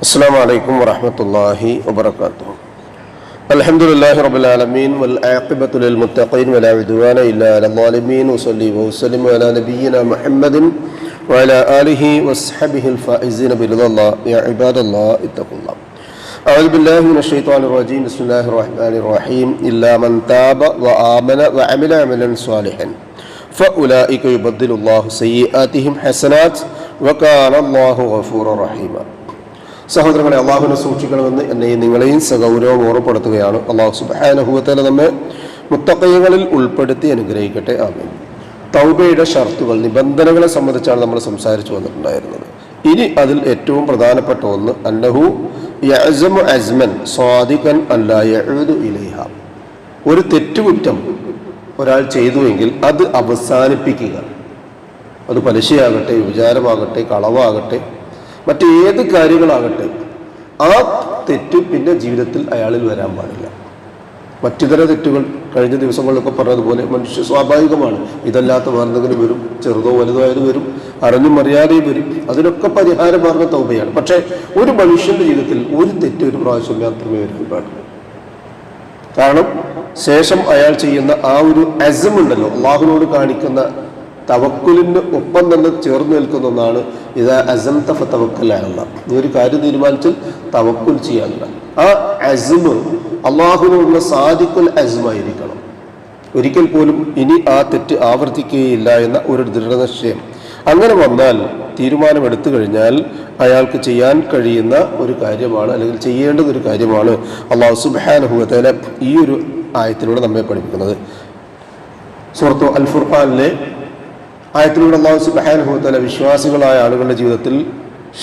السلام عليكم ورحمة الله وبركاته. الحمد لله رب العالمين والعاقبة للمتقين ولا عدوان إلا على الظالمين وصلي وسلم على نبينا محمد وعلى آله وصحبه الفائزين برضا الله. يا عباد الله اتقوا الله. أعوذ بالله من الشيطان الرجيم. بسم الله الرحمن الرحيم. إلا من تاب وآمن وعمل عملا صالحا فأولئك يبدل الله سيئاتهم حسنات وكان الله غفورا رحيما. സഹോദരങ്ങളെ അള്ളാഹുവിനെ സൂക്ഷിക്കണമെന്ന് എന്നെയും നിങ്ങളെയും സഗൗരവം ഓർമ്മപ്പെടുത്തുകയാണ്. അള്ളാഹു സുബാനഹുവത്തല നമ്മെ മുത്തക്കൈകളിൽ ഉൾപ്പെടുത്തി അനുഗ്രഹിക്കട്ടെ. ആമീൻ. തൗബയുടെ ഷർത്തുകൾ നിബന്ധനകളെ സംബന്ധിച്ചാണ് നമ്മൾ സംസാരിച്ചു വന്നിട്ടുണ്ടായിരുന്നത്. ഇനി അതിൽ ഏറ്റവും പ്രധാനപ്പെട്ട ഒന്ന് അന്നഹു അസ്മൻ സ്വാദിഖൻ അല്ലാ ഇലൈഹ. ഒരു തെറ്റുകുറ്റം ഒരാൾ ചെയ്തുവെങ്കിൽ അത് അവസാനിപ്പിക്കുക. അത് പലിശയാകട്ടെ വിചാരമാകട്ടെ കളവാകട്ടെ മറ്റേത് കാര്യങ്ങളാകട്ടെ ആ തെറ്റ് പിന്നെ ജീവിതത്തിൽ അയാളിൽ വരാൻ പാടില്ല. മറ്റിതര തെറ്റുകൾ കഴിഞ്ഞ ദിവസങ്ങളിലൊക്കെ പറഞ്ഞതുപോലെ മനുഷ്യ സ്വാഭാവികമാണ്. ഇതല്ലാത്ത വേറെന്തെങ്കിലും വരും? ചെറുതോ വലുതോ ആയത് വരും? അറിഞ്ഞും അറിയാതെയും വരും. അതിനൊക്കെ പരിഹാര മാർഗ തൗബയാണ്. പക്ഷേ ഒരു മനുഷ്യന്റെ ജീവിതത്തിൽ ഒരു തെറ്റ് ഒരു പ്രാവശ്യം മാത്രമേ വരാൻ പാടുള്ളൂ. കാരണം ശേഷം അയാൾ ചെയ്യുന്ന ആ ഒരു അസമുണ്ടല്ലോ അള്ളാഹുനോട് കാണിക്കുന്ന തവക്കുലിന് ഒപ്പം തന്നെ ചേർന്ന് നിൽക്കുന്ന ഒന്നാണ് ഇത് അസം തഫ തവക്കല്ല നീ ഒരു കാര്യം തീരുമാനിച്ചാൽ തവക്കുൽ ചെയ്യാനുള്ള. ആ അസ്മ് അള്ളാഹുവിനുള്ള സാദിക്കുൽ അസ്മായിരിക്കണം ഒരിക്കൽ പോലും ഇനി ആ തെറ്റ് ആവർത്തിക്കുകയില്ല എന്ന ഒരു ദൃഢനിശ്ചയം. അങ്ങനെ വന്നാൽ തീരുമാനമെടുത്തു കഴിഞ്ഞാൽ അയാൾക്ക് ചെയ്യാൻ കഴിയുന്ന ഒരു കാര്യമാണ് അല്ലെങ്കിൽ ചെയ്യേണ്ടത് ഒരു കാര്യമാണ് അള്ളാഹു സുബാനുഭവത്തേനെ ഈ ഒരു ആയത്തിലൂടെ നമ്മെ പഠിപ്പിക്കുന്നത്. സുഹൃത്തു അൽ ഫുർഖാനിലെ ആയത്തിലൂടെ അള്ളാഹു സുബാനുഭവത്തല വിശ്വാസികളായ ആളുകളുടെ ജീവിതത്തിൽ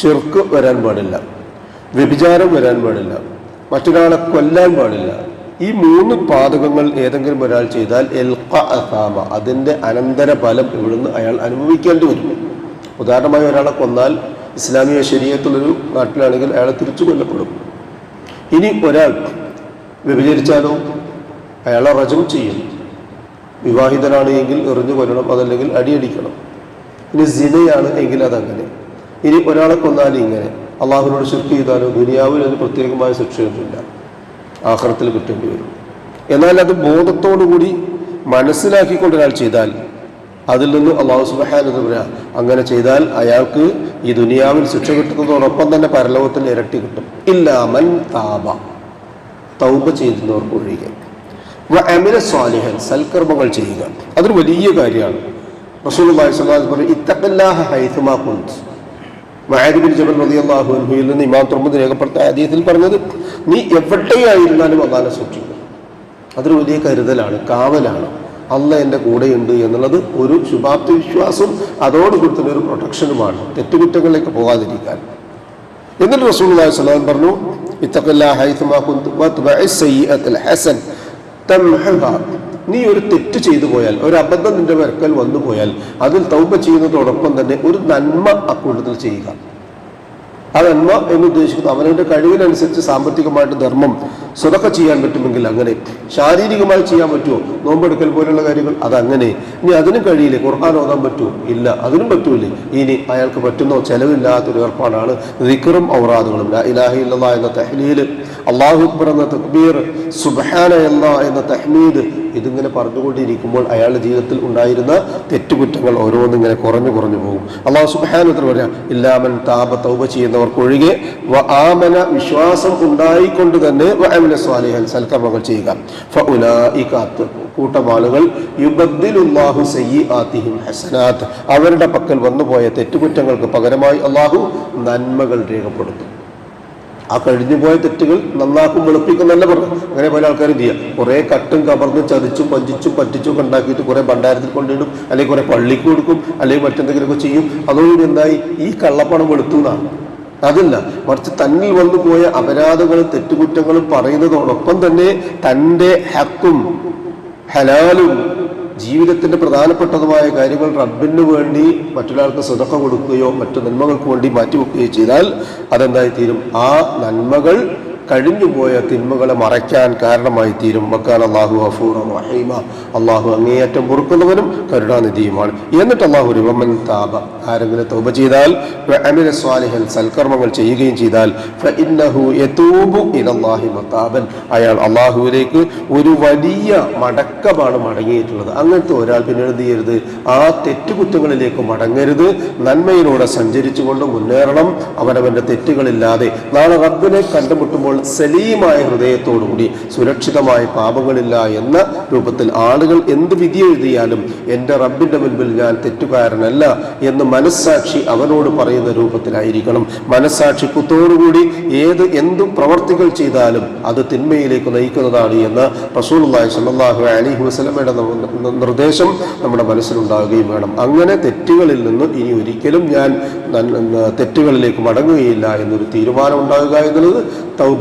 ഷിർക്ക് വരാൻ പാടില്ല വ്യഭിചാരം വരാൻ പാടില്ല മറ്റൊരാളെ കൊല്ലാൻ പാടില്ല. ഈ മൂന്ന് പാതകങ്ങൾ ഏതെങ്കിലും ഒരാൾ ചെയ്താൽ എൽ അസാമ അതിന്റെ അനന്തര ഫലം ഇവിടുന്ന് അയാൾ അനുഭവിക്കേണ്ടി വരും. ഉദാഹരണമായി ഒരാളെ കൊന്നാൽ ഇസ്ലാമിക ശരീരത്തിലൊരു നാട്ടിലാണെങ്കിൽ അയാളെ തിരിച്ചു കൊല്ലപ്പെടും. ഇനി ഒരാൾ വ്യഭിചരിച്ചാലോ? അയാളെ റജം ചെയ്യും. വിവാഹിതനാണ് എങ്കിൽ എറിഞ്ഞു കൊല്ലണം അതല്ലെങ്കിൽ അടിയടിക്കണം. ഇനി സിനയാണ് എങ്കിൽ അതങ്ങനെ. ഇനി ഒരാളെ കൊന്നാലും ഇങ്ങനെ. അള്ളാഹുവിനോട് ശിർക്ക് ചെയ്താലോ ദുനിയാവിൽ അതിന് പ്രത്യേകമായ ശിക്ഷയൊന്നുമില്ല. ആഹ്റത്തിൽ കിട്ടേണ്ടി വരും. എന്നാൽ അത് ബോധത്തോടുകൂടി മനസ്സിലാക്കിക്കൊണ്ട് ഒരാൾ ചെയ്താൽ അതിൽ നിന്ന് അള്ളാഹു സുബഹാന അങ്ങനെ ചെയ്താൽ അയാൾക്ക് ഈ ദുനിയാവിൽ ശിക്ഷ കിട്ടുന്നതോടൊപ്പം തന്നെ പരലോകത്തിൽ ഇരട്ടി കിട്ടും. ഇല്ല മൻ താപ തൗബ ചെയ്യുന്നവർക്ക് ഒഴികെ. സൽക്കർമ്മങ്ങൾ ചെയ്യുക. അതൊരു വലിയ കാര്യമാണ്. ഇത്തഖല്ലാഹ ഹൈസുമാ കുന്ത്. മഹാദിബിൻ ജബൽ റളിയല്ലാഹു ഹദീസിൽ പറഞ്ഞത് നീ എവിടെയായിരുന്നാലും അള്ളാഹനെ സൂക്ഷിക്കുക. അതൊരു വലിയ കരുതലാണ് കാവലാണ്. അല്ല എന്റെ കൂടെയുണ്ട് എന്നുള്ളത് ഒരു ശുഭാപ്തി വിശ്വാസം അതോടുകൂടി തന്നെ ഒരു പ്രൊട്ടക്ഷനുമാണ്. തെറ്റുകുറ്റങ്ങളിലേക്ക് പോകാതിരിക്കാൻ. എന്നിട്ട് റസൂൽ സ്വലാം പറഞ്ഞു ഇത്തക്കല്ലാ സയ്യിഅത്തുൽ ഹസൻ. നീ ഒരു തെറ്റ് ചെയ്തു പോയാൽ ഒരു അബദ്ധം നിന്റെ വരക്കൽ വന്നു പോയാൽ അതിൽ തൗബ ചെയ്യുന്നതോടൊപ്പം തന്നെ ഒരു നന്മ അക്കൂട്ടത്തിൽ ചെയ്യുക. ആ നന്മ എന്ന് ഉദ്ദേശിക്കുന്നത് അവനവന്റെ കഴിവിനനുസരിച്ച് സാമ്പത്തികമായിട്ട് ധർമ്മം സ്വതൊക്കെ ചെയ്യാൻ പറ്റുമെങ്കിൽ അങ്ങനെ. ശാരീരികമായി ചെയ്യാൻ പറ്റുമോ? നോമ്പെടുക്കൽ പോലുള്ള കാര്യങ്ങൾ അതങ്ങനെ. ഇനി അതിനും കഴിയില്ലേ? ഖുർആൻ ഓതാൻ പറ്റുമോ? ഇല്ല. അതിനും പറ്റൂലേ. ഇനി അയാൾക്ക് പറ്റുന്നോ? ചെലവില്ലാത്തൊരു ഏർപ്പാടാണ്. ദിക്കറും ഔറാദുകളും. ഇലാഹി ഇല്ലാ എന്ന തഹ്ലീൽ അള്ളാഹു അക്ബർ എന്ന തക്ബീർ സുബാന എന്ന എന്ന തഹ്മീദ് ഇതിങ്ങനെ പറഞ്ഞുകൊണ്ടിരിക്കുമ്പോൾ അയാളുടെ ജീവിതത്തിൽ ഉണ്ടായിരുന്ന തെറ്റുകുറ്റങ്ങൾ ഓരോന്നിങ്ങനെ കുറഞ്ഞു കുറഞ്ഞു പോകും. അള്ളാഹു സുബാനത്തിൽ പറയാം ഇല്ലാമൻ താപ തൗബ ചെയ്യുന്നവർക്കൊഴികെ ആമന വിശ്വാസം ഉണ്ടായിക്കൊണ്ട് തന്നെ അമിന സ്വാലിഹൻ സൽക്കർമ്മങ്ങൾ ചെയ്യുക. ഫഉലായികാത്ത് കൂട്ടം ആളുകൾ യുബദ്ദിലുല്ലാഹു സയ്യിആതിഹിം ഹസനാത്ത്. അവരുടെ പക്കൽ വന്നുപോയ തെറ്റുകുറ്റങ്ങൾക്ക് പകരമായി അള്ളാഹു നന്മകൾ രേഖപ്പെടുത്തും. ആ കഴിഞ്ഞു പോയ തെറ്റുകൾ നന്നാക്കും വെളുപ്പിക്കും തന്നെ പറഞ്ഞു അങ്ങനെ പല ആൾക്കാർ ചെയ്യാം? കുറേ കട്ടും കവർന്നും ചതിച്ചും പഞ്ചിച്ചും പറ്റിച്ചും ഒക്കെ ഉണ്ടാക്കിയിട്ട് കുറേ ഭണ്ഡാരത്തിൽ കൊണ്ടിടും അല്ലെങ്കിൽ കുറേ പള്ളിക്ക് കൊടുക്കും അല്ലെങ്കിൽ മറ്റെന്തെങ്കിലുമൊക്കെ ചെയ്യും. അതുകൊണ്ട് എന്തായി? ഈ കള്ളപ്പണം വെളുത്തു എന്നാണ്. അതല്ല മറിച്ച് തന്നിൽ വന്നു പോയ അപരാധങ്ങളും തെറ്റുകുറ്റങ്ങളും പറയുന്നതോടൊപ്പം തന്നെ തന്റെ ഹക്കും ഹലാലും ജീവിതത്തിന്റെ പ്രധാനപ്പെട്ടതുമായ കാര്യങ്ങൾ റബ്ബിന് വേണ്ടി മറ്റൊരാൾക്ക് സ്വതക്ക കൊടുക്കുകയോ മറ്റു നന്മകൾക്ക് വേണ്ടി മാറ്റിവെക്കുകയോ ചെയ്താൽ അതെന്തായിത്തീരും? ആ നന്മകൾ കഴിഞ്ഞുപോയ തിന്മകളെ മറയ്ക്കാൻ കാരണമായി തീരും. മക്കാൻ അള്ളാഹു അഫൂർ റഹീമ. അള്ളാഹു അങ്ങേയറ്റം പൊറുക്കുന്നവനും കരുണാനിധിയുമാണ്. എന്നിട്ട് അള്ളാഹു രൂപമൻ താപ ആരെങ്കിലും തോപ ചെയ്താൽ അമിന സ്വാലിഹൻ സൽക്കർമ്മങ്ങൾ ചെയ്യുകയും ചെയ്താൽ മതാബൻ. അയാൾ അള്ളാഹുവിലേക്ക് ഒരു വലിയ മടക്കമാണ് മടങ്ങിയിട്ടുള്ളത്. അങ്ങനത്തെ ഒരാൾ പിന്നീട് എന്ത് ചെയ്യരുത്? ആ തെറ്റുകുറ്റങ്ങളിലേക്ക് മടങ്ങരുത്. നന്മയിലൂടെ സഞ്ചരിച്ചുകൊണ്ട് മുന്നേറണം. അവനവന്റെ തെറ്റുകളില്ലാതെ നാളെ റബ്ബിനെ കണ്ടുമുട്ടുമ്പോൾ സലീമായ ഹൃദയത്തോടുകൂടി സുരക്ഷിതമായ പാപങ്ങളില്ല എന്ന രൂപത്തിൽ ആളുകൾ എന്ത് വിധി എഴുതിയാലും എന്റെ റബ്ബിന്റെ മുൻപിൽ ഞാൻ തെറ്റുകാരനല്ല എന്ന് മനസ്സാക്ഷി അവനോട് പറയുന്ന രൂപത്തിലായിരിക്കണം. മനസ്സാക്ഷി കുത്തോടുകൂടി ഏത് എന്തു പ്രവർത്തികൾ ചെയ്താലും അത് തിന്മയിലേക്ക് നയിക്കുന്നതാണ് എന്ന് റസൂലുള്ളാഹി സ്വല്ലല്ലാഹു അലൈഹി വസല്ലമയുടെ നിർദ്ദേശം നമ്മുടെ മനസ്സിലുണ്ടാവുകയും വേണം. അങ്ങനെ തെറ്റുകളിൽ നിന്ന് ഇനി ഒരിക്കലും ഞാൻ തെറ്റുകളിലേക്ക് മടങ്ങുകയില്ല എന്നൊരു തീരുമാനം ഉണ്ടാകുക എന്നുള്ളത്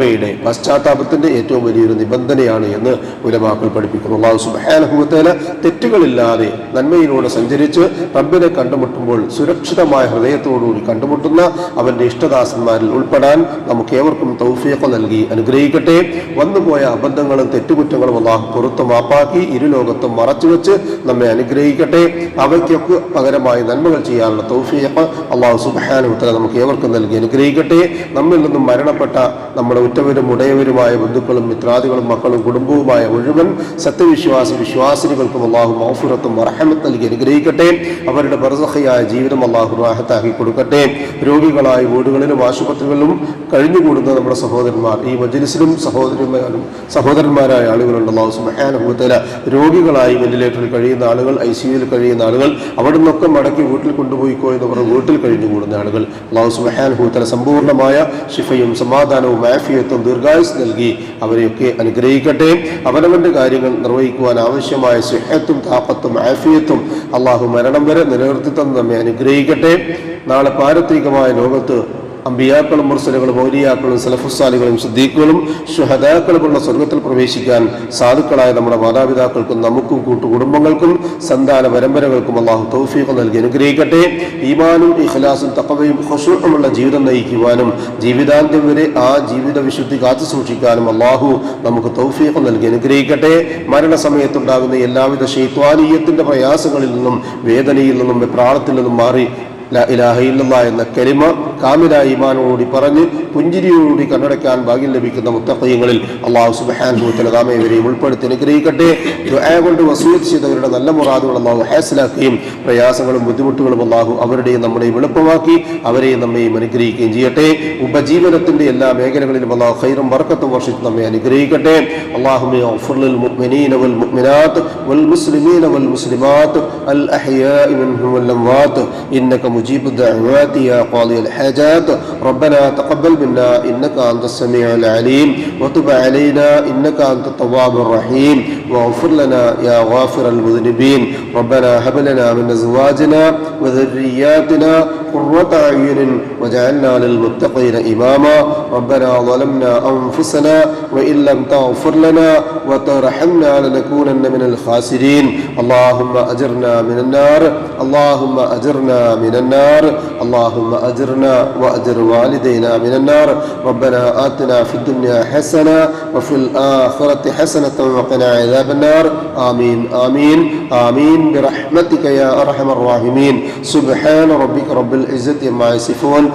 തൗബയുടെ പശ്ചാത്താപത്തിന്റെ ഏറ്റവും വലിയൊരു നിബന്ധനയാണ് എന്ന് ഉലമാക്കൾ പഠിപ്പിക്കുന്നു. അള്ളാഹു സുബാനഹുത്തേല തെറ്റുകളില്ലാതെ നന്മയിലൂടെ സഞ്ചരിച്ച് റബ്ബിനെ കണ്ടുമുട്ടുമ്പോൾ സുരക്ഷിതമായ ഹൃദയത്തോടുകൂടി കണ്ടുമുട്ടുന്ന അവന്റെ ഇഷ്ടദാസന്മാരിൽ ഉൾപ്പെടാൻ നമുക്ക് ഏവർക്കും തൗഫീഖ് നൽകി അനുഗ്രഹിക്കട്ടെ. വന്നുപോയ അബദ്ധങ്ങളും തെറ്റുകുറ്റങ്ങളും അള്ളാഹു പുറത്തു മാപ്പാക്കി ഇരുലോകത്തും മറച്ചുവെച്ച് നമ്മെ അനുഗ്രഹിക്കട്ടെ. അവയ്ക്കൊക്കെ പകരമായി നന്മകൾ ചെയ്യാനുള്ള തൗഫീഖ് അള്ളാഹു സുബാനുത്തല നമുക്ക് ഏവർക്കും നൽകി അനുഗ്രഹിക്കട്ടെ. നമ്മിൽ നിന്നും മരണപ്പെട്ട നമ്മുടെ ഉറ്റവരും ഉടയവരുമായ ബന്ധുക്കളും മിത്രാദികളും മക്കളും കുടുംബവുമായ മുഴുവൻ സത്യവിശ്വാസി വിശ്വാസിനികൾക്കും അള്ളാഹു മൗഫുറത്തും അർഹമത്ത് നൽകി അനുഗ്രഹിക്കട്ടെ. അവരുടെ ബർസഹയായ ജീവിതം അള്ളാഹു റാഹത്താക്കി കൊടുക്കട്ടെ. രോഗികളായ വീടുകളിലും ആശുപത്രികളിലും കഴിഞ്ഞുകൂടുന്ന നമ്മുടെ സഹോദരന്മാർ ഈ മജ്ലിസിലും സഹോദരന്മാരും സഹോദരന്മാരായ ആളുകളുണ്ട്. അള്ളാഹു സുബാനുഭവത്തില രോഗികളായി വെന്റിലേറ്ററിൽ കഴിയുന്ന ആളുകൾ ഐ സിയുയിൽ കഴിയുന്ന ആളുകൾ അവിടെ നിന്നൊക്കെ മടക്കി വീട്ടിൽ കൊണ്ടുപോയിക്കോ എന്ന് പറഞ്ഞ് വീട്ടിൽ കഴിഞ്ഞുകൂടുന്ന ആളുകൾ. അള്ളാഹു സുബാനുഭവത്തില സമ്പൂർണമായ ഷിഫയും സമാധാനവും ആഫിയത്തും ദീർഘായുസ് നൽകി അവരെയൊക്കെ അനുഗ്രഹിക്കട്ടെ. അവനവന്റെ കാര്യങ്ങൾ നിർവഹിക്കുവാൻ ആവശ്യമായ സുഹത്തും താപത്തും ആഫിയത്തും അള്ളാഹു മരണം വരെ നിലനിർത്തി തന്നെ നമ്മെ അനുഗ്രഹിക്കട്ടെ. നാളെ പാരത്രികമായ ലോകത്ത് അമ്പിയാക്കളും മുർസലുകളും ഓലിയാക്കളും സലഫുസാലികളും സിദ്ദീഖുകളും ഷുഹദാക്കളുമുള്ള സ്വർഗത്തിൽ പ്രവേശിക്കാൻ സാധുക്കളായ നമ്മുടെ മാതാപിതാക്കൾക്കും നമുക്കും കൂട്ടുകുടുംബങ്ങൾക്കും സന്താന പരമ്പരകൾക്കും അള്ളാഹു തൗഫീഖ് നൽകി അനുഗ്രഹിക്കട്ടെ. ഈമാനും ഇഖ്ലാസും തക്കവയും ഖുശൂഉമുള്ള ജീവിതം നയിക്കുവാനും ജീവിതാന്ത്യം വരെ ആ ജീവിത വിശുദ്ധി കാത്തു സൂക്ഷിക്കാനും അള്ളാഹു നമുക്ക് തൗഫീഖ് നൽകി അനുഗ്രഹിക്കട്ടെ. മരണസമയത്തുണ്ടാകുന്ന എല്ലാവിധ ശൈത്വാനീയത്തിന്റെ പ്രയാസങ്ങളിൽ നിന്നും വേദനയിൽ നിന്നും വെപ്രാളത്തിൽ നിന്നും മാറി ലാ ഇലാഹ ഇല്ലല്ലാ എന്ന കലിമ കാമിലായ ഈമാനോടുകൂടി പറഞ്ഞ് പുഞ്ചിരിയോടുകൂടി കണ്ണടയ്ക്കാൻ ഭാഗ്യം ലഭിക്കുന്ന മുത്തഖയങ്ങളിൽ അള്ളാഹു സുബ്ഹാനഹു വതആല നാമെ ഇവരെയും ഉൾപ്പെടുത്തി അനുഗ്രഹിക്കട്ടെ ദുആ കൊണ്ട് വസൂയത്ത് ചെയ്തവരുടെ നല്ല മുറാദുകൾ അള്ളാഹു ഹാസിലാക്കുകയും പ്രയാസങ്ങളും ബുദ്ധിമുട്ടുകളും അള്ളാഹു അവരുടെയും നമ്മുടെയും എളുപ്പമാക്കി അവരെയും നമ്മയും അനുഗ്രഹിക്കുകയും ചെയ്യട്ടെ ഉപജീവനത്തിന്റെ എല്ലാ മേഖലകളിലും അള്ളാഹു ഖൈറും ബർക്കത്തും വർഷിച്ച് നമ്മെ അനുഗ്രഹിക്കട്ടെ അള്ളാഹുമെ اغفر للمؤمنين والمؤمنات والمسلمين والمسلمات الأحياء منهم والأموات إنك مجيب الدعوات يا قاضي الحاجات ربنا تقبل منا إنك أنت السميع العليم. وتب علينا إنك أنت التواب الرحيم. واغفر لنا يا غافر المذنبين. ربنا هب لنا من أزواجنا وذرياتنا قرة أعين وجعلنا للمتقين إماما. ربنا ظلمنا أنفسنا وإن لم تغفر لنا وترحمنا لنكونن من الخاسرين. اللهم أجرنا من النار. اللهم أجرنا من النار. اللهم أجرنا وأجر والدينا من النار. ربنا آتنا في الدنيا حسنة وفي الآخرة حسنة وقنا عذاب النار. آمين آمين آمين. برحمتك يا أرحم الراحمين. سبحان ربك رب العزة عما يصفون.